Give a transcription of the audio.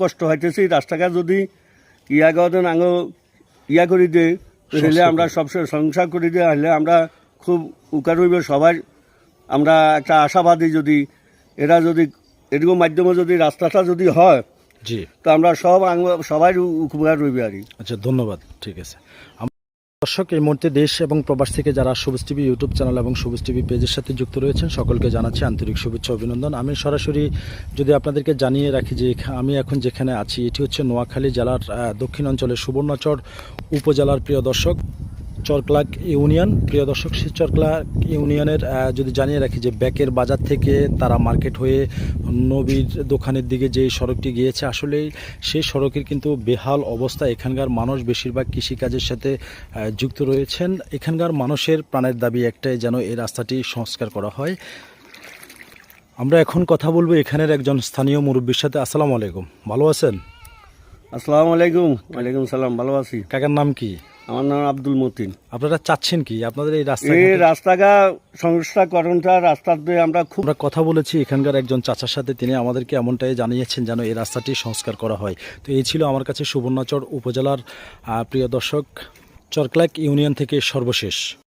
কষ্ট হইতেছে। রাস্তাঘাট যদি ইয়া গদন আঙ্গ ইয়া করে দেয় হলে আমরা সব সংসার করে দিয়ে হলে আমরা খুব উকার হইব সবাই আমরা একটা আশাবাদী যদি এরা যদি এরকম মাধ্যমে যদি রাস্তাটা যদি হয় জি। তো আমরা সব সবাই উপকার রইবে আর কি। আচ্ছা ধন্যবাদ ঠিক আছে। দর্শক, এই মুহূর্তে দেশ এবং প্রবাস থেকে যারা সবুজ টিভি ইউটিউব চ্যানেল এবং সবুজ টিভি পেজের সাথে যুক্ত রয়েছেন, সকলকে জানাচ্ছি আন্তরিক শুভেচ্ছা, অভিনন্দন। আমি সরাসরি যদি আপনাদেরকে জানিয়ে রাখি যে আমি এখন যেখানে আছি, এটি হচ্ছে নোয়াখালী জেলার দক্ষিণ অঞ্চলের সুবর্ণচর উপজেলার প্রিয় দর্শক। চরক্লাক ইউনিয়ন। প্রিয় দর্শক সেই চরক্লাক ইউনিয়নের যদি জানিয়ে রাখি যে ব্যাকের বাজার থেকে তারা মার্কেট হয়ে নবীর দোকানের দিকে যে সড়কটি গিয়েছে আসলে সেই সড়কের কিন্তু বেহাল অবস্থা। এখানকার মানুষ বেশিরভাগ কৃষিকাজের সাথে যুক্ত রয়েছেন। এখানকার মানুষের প্রাণের দাবি একটাই যেন এই রাস্তাটি সংস্কার করা হয়। আমরা এখন কথা বলব এখানের একজন স্থানীয় মুরব্বীর সাথে। আসসালামু আলাইকুম। ভালো আছেন? আসসালামু আলাইকুম। ওয়ালাইকুম সালাম। ভালো আছি। কাকার নাম কি? আমার নাম আব্দুল মতিন। আপনারা চাচ্ছেন কি? আপনাদের এই রাস্তা এই রাস্তাঘাট সংস্থাকরণটা রাস্তা দিয়ে আমরা খুব আমরা কথা বলেছি এখানকার একজন চাচার সাথে। তিনি আমাদেরকে এমনটাই জানিয়েছেন যেন এই রাস্তাটি সংস্কার করা হয়। তো এই ছিল আমার কাছে সুবর্ণচর উপজেলার প্রিয় দর্শক চরক্লাক ইউনিয়ন থেকে সর্বশেষ।